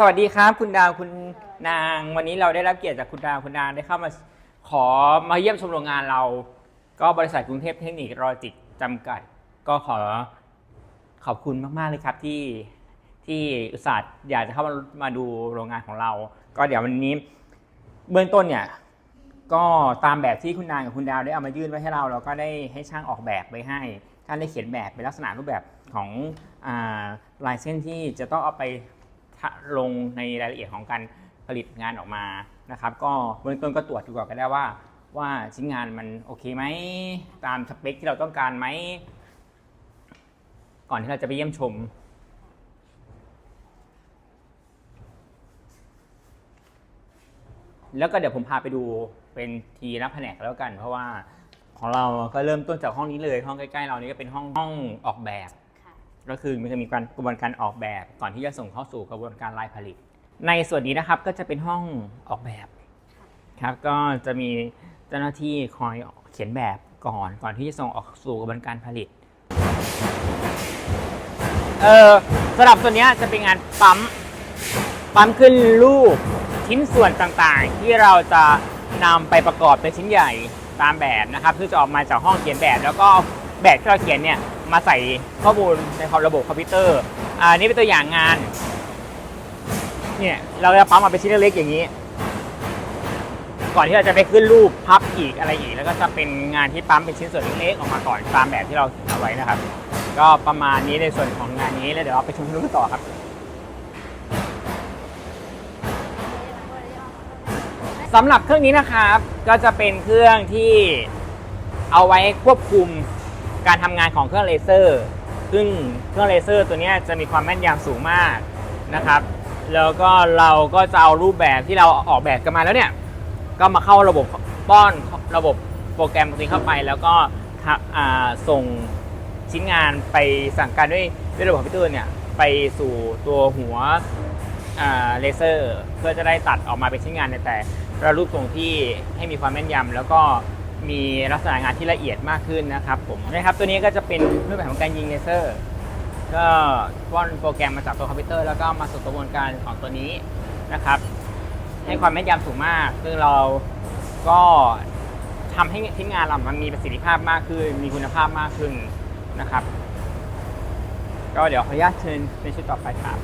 สวัสดีครับคุณดาวคุณนาง วันนี้เราได้รับเกียรติจากคุณดาวคุณนางได้เข้ามาขอมาเยี่ยมชมโรงงานเรา ก็บริษัทกรุงเทพเทคนิคโลจิกจำกัด ก็ขอขอบคุณมากๆเลยครับที่ที่อุตส่าห์อยากจะเข้ามามาดูโรงงานของเรา ก็เดี๋ยววันนี้เบื้องต้นเนี่ยก็ตามแบบที่คุณนางกับคุณดาวได้เอามายื่นไว้ให้เรา เราก็ได้ให้ช่างออกแบบไว้ให้ท่านได้เขียนแบบเป็นลักษณะรูปแบบของอลายเส้นที่จะต้องเอาไป ลงในรายละเอียดของการผลิตงานออกมานะครับ ก็เบื้องต้นก็ตรวจดูก่อนก็ได้ว่า ว่าชิ้นงานมันโอเคไหมตามสเปคที่เราต้องการไหมก่อนที่เราจะไปเยี่ยมชมแล้วก็เดี๋ยวผมพาไปดูเป็นทีละแผนกแล้วกัน เพราะว่าของเราก็เริ่มต้นจากห้องนี้เลย ห้องใกล้ๆเรานี่ก็เป็นห้องห้องออกแบบ ก็คือมันจะมีการกระบวนการออกแบบก่อนที่จะส่งเข้าสู่กระบวนการลายผลิต ในส่วนนี้นะครับก็จะเป็นห้องออกแบบครับก็จะมีเจ้าหน้าที่คอยเขียนแบบก่อนก่อนที่จะส่งออกสู่กระบวนการผลิตเออสำหรับส่วนี้จะเป็นงานปั๊มปั๊มขึ้นรูปชิ้นส่วนต่างๆ ที่เราจะนำไปประกอบเป็นชิ้นใหญ่ตามแบบนะครับเพื่อจะออกมาจากห้องเขียนแบบแล้วก็ แบบที่เราเขียนเนี่ยมาใส่ข้อมูลในระบบคอมพิวเตอร์อ่านี่เป็นตัวอย่างงานเนี่ยเราจะปั๊มมาเป็นชิ้นเล็กๆอย่างนี้ ก่อนที่เราจะไปขึ้นรูปพับอีกอะไรอีก แล้วก็จะเป็นงานที่ปั๊มเป็นชิ้นส่วนเล็กๆออกมาก่อนตามแบบที่เราเอาไว้นะครับ ก็ประมาณนี้ในส่วนของงานนี้แล้วเดี๋ยวเราไปชมรูปต่อครับสำหรับเครื่องนี้นะครับก็จะเป็นเครื่องที่เอาไว้ควบคุม การทำงานของเครื่องเลเซอร์ ซึ่งเครื่องเลเซอร์ตัวเนี้ยจะมีความแม่นยำสูงมากนะครับ แล้วก็เราก็จะเอารูปแบบที่เราออกแบบกันมาแล้วเนี่ย ก็มาเข้าระบบป้อนระบบโปรแกรมตรงนี้เข้าไป แล้วก็ทะอ่าส่งชิ้นงานไปสั่งการด้วยด้วยระบบคอมพิวเตอร์เนี่ยไปสู่ตัวหัวอ่าเลเซอร์ เพื่อจะได้ตัดออกมาเป็นชิ้นงานในแต่ละรูปทรงที่ให้มีความแม่นยำแล้วก็ มีลักษณะงานที่ละเอียดมากขึ้นนะครับผมนะครับตัวนี้ก็จะเป็นรูปแบบของการยิงเลเซอร์ ก็ป้อนโปรแกรมมาจากตัวคอมพิวเตอร์แล้วก็มาสู่กระบวนการของตัวนี้นะครับ ให้ความแม่นยำสูงมาก ซึ่งเราก็ทำให้ชิ้นงานเรามันมีประสิทธิภาพมากขึ้น มีคุณภาพมากขึ้นนะครับ ก็เดี๋ยวขออนุญาตเชิญในชุดต่อไปครับ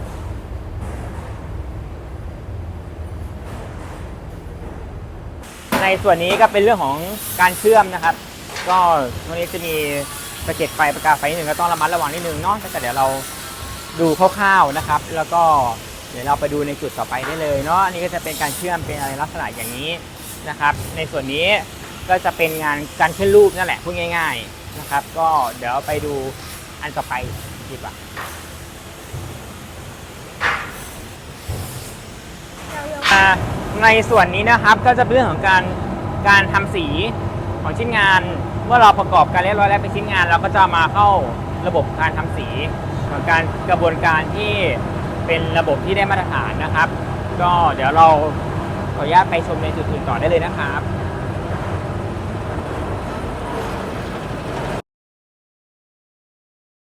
ในส่วนนี้ก็เป็นเรื่องของการเชื่อมนะครับ ก็ตรงนี้จะมีสะเก็ดไฟประกาไฟนิดนึงก็ต้องระมัดระวังนิดนึงเนาะแต่เดี๋ยวเราดูคร่าวๆนะครับ แล้วก็เดี๋ยวเราไปดูในจุดต่อไปได้เลยเนาะอันนี้ก็จะเป็นการเชื่อมเป็นอะไรลักษณะอย่างนี้นะครับ ในส่วนนี้ก็จะเป็นงานการขึ้นรูปนั่นแหละพูดง่าย ๆนะครับ ก็เดี๋ยวไปดูอันต่อไปดีกว่าอ่า ในส่วนนี้นะครับก็จะเป็นเรื่องของการการทำสีของชิ้นงาน เมื่อเราประกอบการเรียบร้อยแล้วเป็นชิ้นงาน เราก็จะมาเข้าระบบการทำสีของการกระบวนการที่เป็นระบบที่ได้มาตรฐานนะครับ ก็เดี๋ยวเราขออนุญาตไปชมในจุดอื่นต่อได้เลยนะครับ